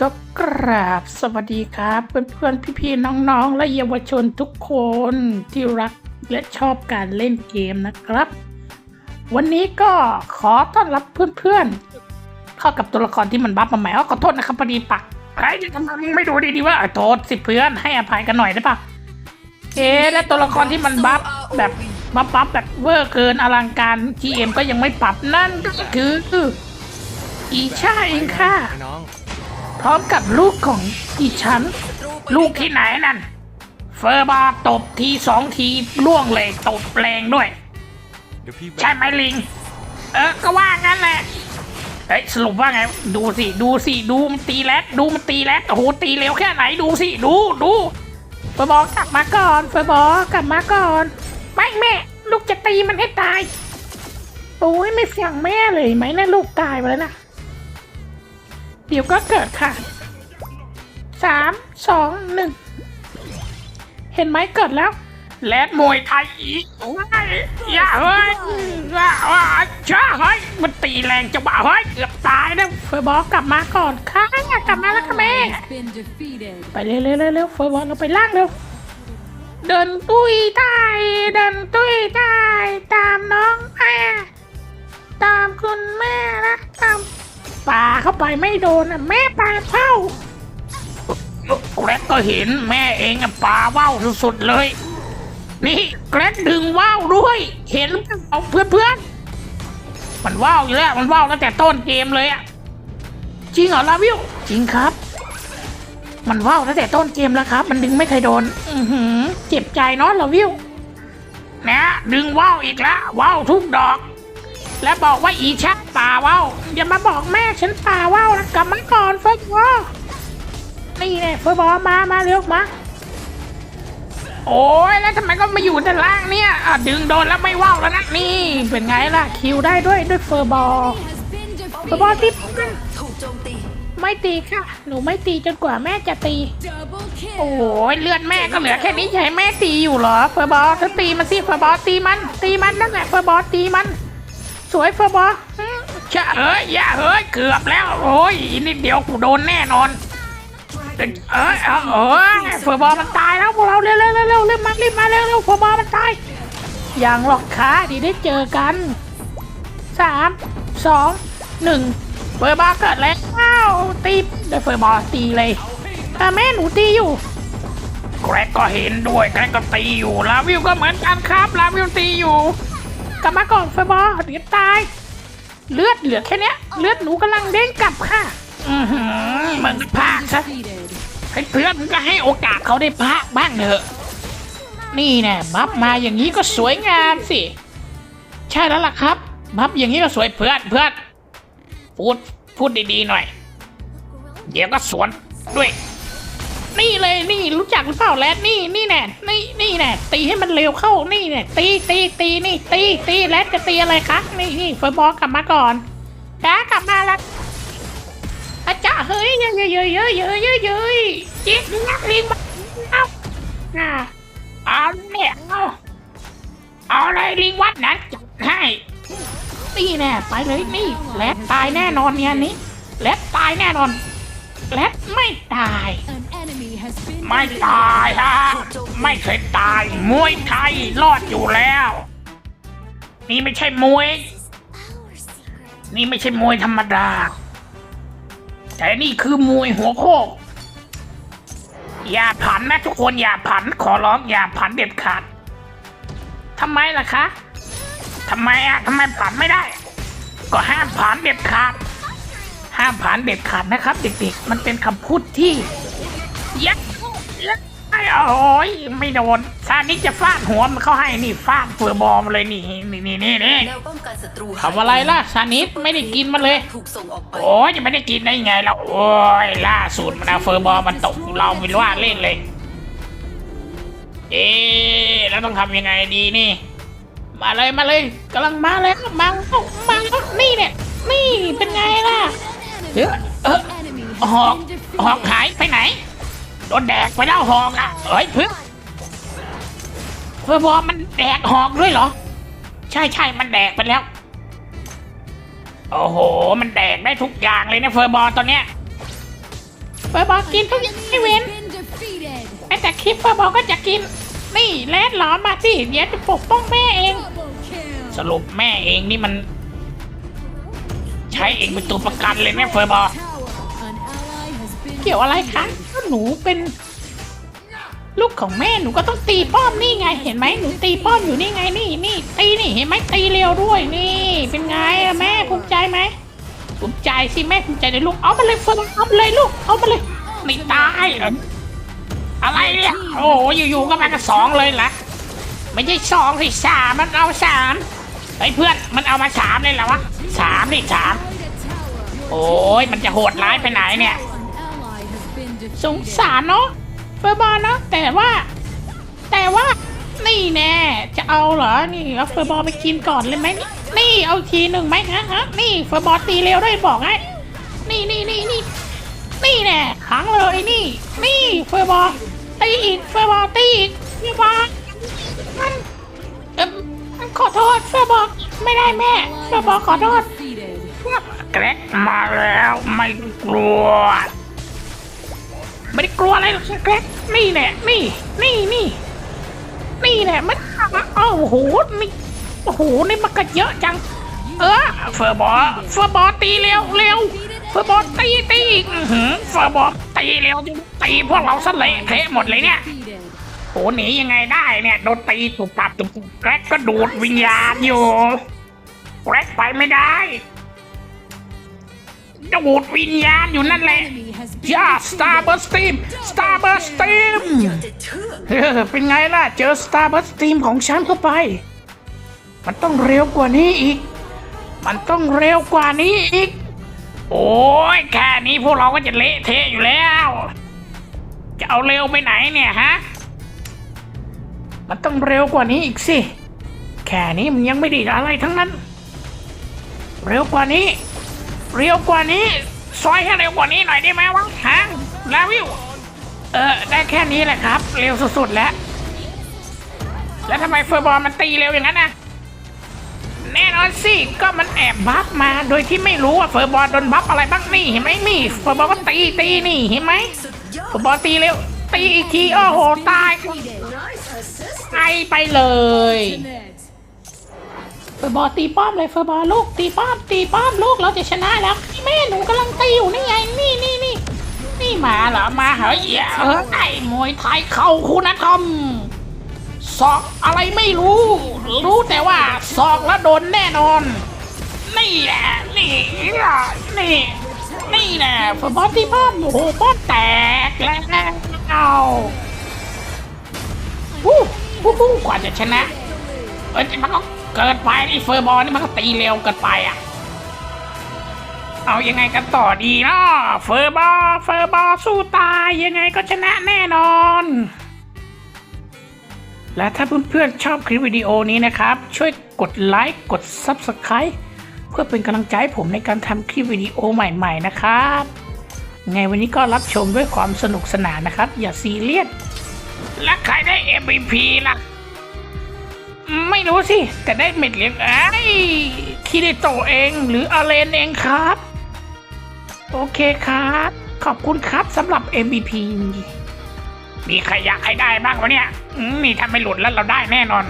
ก็กราบสวัสดีครับ เพื่อนๆ พี่ๆ น้องๆ และเยาวชนทุกคนที่รักและชอบการเล่นเกมนะครับ วันนี้ก็ขอต้อนรับเพื่อนๆ เข้ากับตัวละครที่มันบัฟมาใหม่อ๋อขอโทษนะครับพอดีปักใครจะทำไม่ดูดีๆว่าโทษสิเพื่อนให้อภัยกันหน่อยได้ปะเอ๊ะและตัวละครที่มันบัฟแบบบัฟบัฟแบบเวอร์เกินอลังการ GM ก็ยังไม่ปรับนั่นก็คืออีชาเองค่ะ พร้อมกับลูกของอีฉัน ลูกที่ไหนนั่น เฟอร์บาตบทีสองทีล่วงเลยตบแรงด้วย เดี๋ยวพี่ใช่ไหมลิง เออ ก็ว่างั้นแหละ เฮ้ยสรุปว่าไง ดูสิ ดูสิ ดูมันตีแรดดูมันตีแรดโอ้โห ตีเร็วแค่ไหน ดูสิ ดูดูเฟอร์บอกกลับมาก่อน เฟอร์บอกลับมาก่อน ไม่แม่ ลูกจะตีมันให้ตาย โอ้ยไม่เสียงแม่เลยไหมนะลูกตายไปแล้วนะ เดี๋ยวก็เกิดค่ะสามสองหนึ่งเห็นไหมเกิดแล้ว แลดมวยไทยอีกโอ้ยอย่าเฮ้ยอย่าว่าช้าเฮ้ยมันตีแรงจะบ้าเฮ้ยเกือบตายนะเฟอร์บอกกลับมาก่อนค่ะกลับมาแล้วค่ะแม่ไปเร็วเร็วเร็วเร็วเฟอร์บอลเราไปล่างเร็วเดินตุ้ยใต้เดินตุ้ยใต้ ป่าเข้าไปไม่โดนอะแม่ป่าเข้าแกรกก็เห็นแม่เองอะป่าว่าวสุดๆเลย นี่แกรกดึงว่าวด้วย เห็นเอาเพื่อนๆมันว่าวอยู่แล้วมันว่าวตั้งแต่ต้นเกมเลยอะจริงเหรอลาวิวจริงครับ มันว่าวตั้งแต่ต้นเกมแล้วครับ มันดึงไม่เคยโดน อือหือ เจ็บใจเนาะเราวิวนะดึงว่าวอีกแล้วว่าวทุกดอก และบอกว่าอีชักป่าว่าวอย่ามาบอกแม่ฉันป่าว่าวนะกลับมาก่อนเฟิร์สบอลนี่เนี่ยเฟิร์สบอลมามาเร็วมาโอ้ยแล้วทำไมก็มาอยู่ด้านล่างเนี่ยดึงโดนแล้วไม่ว่าวแล้วนะนี่ เป็นไงล่ะคิวได้ด้วยด้วยเฟอร์บอลเฟอร์บอลที่ไม่ตีค่ะ หนูไม่ตีจนกว่าแม่จะตี โอ้ยเลือดแม่ก็เหลือแค่นี้ให้แม่ตีอยู่เหรอเฟอร์บอลเธอตีมันสิเฟอร์บอลตีมัน ตีมันนั่นแหละเฟอร์บอลตีมัน สวยเฟอร์บอลอืมจะเอ้ยอย่าเอ้ยเกือบแล้ว โอ้ยอีกนิดเดียวกูโดนแน่นอน เอ้ยเอ้ยเอ้ยเฟอร์บอมันตายแล้วพวกเราเร็วเร็วเร็วเร็วรีบมารีบมาเร็วเร็วเฟอร์บอมันตายอย่างหรอกค่ะดีได้เจอกันสามสองหนึ่งเฟอร์บอเกิดแล้วอ้าวตีเดี๋ยวเฟอร์บอตีเลยอ่แม่หนูตีอยู่แกรกก็เห็นด้วยแกรกก็ตีอยู่ลาวิวก็เหมือนกันครับลาวิวตีอยู่ กลับมาก่อนเฟอร์บอลเดี๋ยวตาย เลือดเหลือแค่เนี้ย เลือดหนูกำลังเด้งกลับค่ะ อือหือมือนพากซะให้เพื่อนก็ให้โอกาสเขาได้พักบ้างเถอะ นี่แน่บัฟมาอย่างนี้ก็สวยงามสิ ใช่แล้วล่ะครับ บัฟอย่างนี้ก็สวยเพื่อนเพื่อนพูดพูดดีๆหน่อย เดี๋ยวก็สวนด้วย นี่เลยนี่รู้จักหรือเปล่าแรดนี่นี่แน่นี่ นี่แน่ตีให้มันเร็วเข้านี่แน่ตีตีตีนี่ ตีตีแรดจะตีอะไรคะนี่นี่เฟอร์บอลกลับมาก่อนจ้ากลับมาแล้วอาจารย์เฮ้ยเยอะเยอะเยอะเยอะเยอะเยอะเยอะจิ๊กนักลิงมาเอาอ่าเอาเนี่ยเอาเอาอะไรลิงวัดนะจัดให้นี่แน่ไปเลยนี่แลดตายแน่นอนเนี่ยนี้แลดตายแน่นอนแลดไม่ตาย ไม่ตายฮะ ไม่เคยตายมวยไทยรอดอยู่แล้ว นี่ไม่ใช่มวย นี่ไม่ใช่มวยธรรมดา แต่นี่คือมวยหัวโคกอย่าผันนะทุกคนอย่าผันขอร้องอย่าผันเด็ดขาดทำไมล่ะคะทำไมอะทำไมผันไม่ได้ ก็ห้ามผันเด็ดขาด ห้ามผันเด็ดขาดนะครับ เด็กๆ มันเป็นคำพูดที่ ยักยักไอ้โอ้ยไม่โดนซานิจะฟาดหัวมันเข้าให้นี่ฟาดเฟือบอมเลยนี่นี่นี่นี่นี่แนวป้องกันศัตรูทำอะไรล่ะซานิไม่ได้กินมันเลย ถูกส่งออกไปโอ้ยจะไม่ได้กินได้ไงล่ะโอ้ยล่าสุดมันเอาเฟอร์บอลมันตกเราไม่รู้ว่าเล่นเลย เอ๊ะแล้วต้องทำยังไงดีนี่ มาเลยมาเลยกำลังมาแล้วมาแล้วมาแล้วนี่เนี่ยนี่เป็นไงล่ะ An เดี๋ยว enemy. เออ Enemy หอก has been หอก defeated. หายไปไหน โดนแดกไปแล้วหอกอะเฮ้ยเพื่อนเฟอร์บอลมันแดกหอกด้วยเหรอ ใช่ใช่มันแดกไปแล้ว โอ้โห มันแดกได้ทุกอย่างเลยนะเฟอร์บอลตอนเนี้ยเฟอร์บอลกินทุกอย่างไม่เว้น been defeated. แม้แต่คลิปเฟอร์บอลก็จะกิน นี่แลดหลอมมาสิเดี๋ยวจะปกป้องแม่เอง Double kill. สรุปแม่เองนี่มัน ใช้เองเป็นตัวประกันเลยนะเฟอร์บอล Tower. An ally has been เกี่ยวอะไรคะก็ หนูเป็น ลูกของแม่หนูก็ต้องตีป้อมนี่ไง เห็นไหมหนูตีป้อมอยู่นี่ไงนี่นี่ตีนี่เห็นไหมตีเร็วด้วยนี่ เป็นไงอะแม่ภูมิใจไหมภูมิใจสิแม่ภูมิใจในลูกเอามาเลยเฟิร์นเอามาเลยลูกเอามาเลยไม่ตายเหรออะไรเนี่ยโอ้โหอยู่ๆก็มากันสองเลยเหรอไม่ใช่สองสิสามมันเอาสามไอ้ยเพื่อนมันเอามาสามเลยเหรอวะสามนี่สาม destroyed a tower. โอ้ยมันจะโหดร้ายไปไหนเนี่ย สง defeated. สารเนาะเฟอร์บอลเนาะแต่ว่า แต่ว่า นี่แน่จะเอาเหรอนี่เอาเฟอร์บอลไปกินก่อนเลยไหมนี่เอาทีหนึ่งไหมฮะฮะนี่เฟอร์บอลตีเร็วด้วยบอกให้นี่นี่นี่นี่นี่แน่ขังเลยนี่ นี่เฟอร์บอลตีอีกเฟอร์บอลตีอีกเฟอร์บอลมันเอิ่มมันขอโทษเฟอร์บอลไม่ได้แม่เฟอร์บอลขอโทษ Defeated. แกร็กมาแล้วไม่กลัว ไม่ได้กลัวอะไรหรอกแกรกนี่แหละนี่นี่นี่นี่แหละมันโอ้โหนี่โอ้โหนี่มันก็เยอะจัง เออเฟอร์บอเฟอร์บอตีเร็วเร็วเฟอร์บอตีตีอีกอื้อหือเฟอร์บอตีเร็วตีพวกเราซะเละเทะหมดเลยเนี่ยโหหนียังไงได้เนี่ยโดนตีตุบตับตุบแกรกก็ดูดวิญญาณอยู่แกรกไปไม่ได้ดูดวิญญาณอยู่นั่นแหละ Enemy ย่าสตาร์เบอร์สตีมสตาร์เบอร์สตีมเป็นไงล่ะ เจอสตาร์เบอร์สตีมของฉันเข้าไป มันต้องเร็วกว่านี้อีก มันต้องเร็วกว่านี้อีก โอ้ยแค่นี้พวกเราก็จะเละเทะอยู่แล้ว จะเอาเร็วไปไหนเนี่ยฮะ มันต้องเร็วกว่านี้อีกสิ แค่นี้มันยังไม่ดีอะไรทั้งนั้น เร็วกว่านี้ เร็วกว่านี้ ซอยให้เร็วกว่านี้หน่อยได้ไหมวะฮะลาวิว เออ ได้แค่นี้แหละครับ เร็วสุดๆแล้ว แล้วทำไมเฟอร์บอลมันตีเร็วอย่างนั้นนะแน่นอนสิ ก็มันแอบบัฟมา โดยที่ไม่รู้ว่าเฟอร์บอลโดนบัฟอะไรบ้างนี่เห็นไหมนี่ เฟอร์บอลก็ตีตีนี่เห็นไหมเฟอร์บอลตีเร็ว ตีอีกทีโอ้โหตายไอไปเลย ฟอร์บอลตีป้อมเลยเฟอร์บอลลูกตีป้อมตีป้อมลูกเราจะชนะแล้วแม่หนูกำลังตีอยู่นี่ไงนี่นี่นี่นี่มาเหรอมาเหรอเหี้ยเออไอ้มวยไทยเข้าคุณธรรมศอกอะไรไม่รู้ รู้แต่ว่าศอกแล้วโดนแน่นอน นี่แหละนี่ล่ะนี่นี่แหละเฟอร์บอลตีป้อมโอ้โหป้อมแตกแล้ววู้วู้วู้กว่าจะชนะเอ้ยมันก็ เกินไปนี่เฟอร์บอลนี่มันก็ตีเร็วเกินไปอะ เอายังไงกันต่อดีเนาะเฟอร์บอลเฟอร์บอลสู้ตายยังไงก็ชนะแน่นอน และถ้าเพื่อนๆชอบคลิปวิดีโอนี้นะครับ ช่วยกดไลค์กด Subscribe เพื่อเป็นกำลังใจให้ผมในการทำคลิปวิดีโอใหม่ๆนะครับไงวันนี้ก็รับชมด้วยความสนุกสนานนะครับ อย่าซีเรียสและใครได้ MVP ล่ะ ไม่รู้สิ แต่ได้เม็ดเหรียญไอ้คิริโตเองหรืออาเลนเองครับ โอเคครับ ขอบคุณครับสำหรับ MVP มีใครอยากให้ได้บ้างวะเนี่ยมนี่ถ้าไม่หลุดแล้วเราได้แน่นอน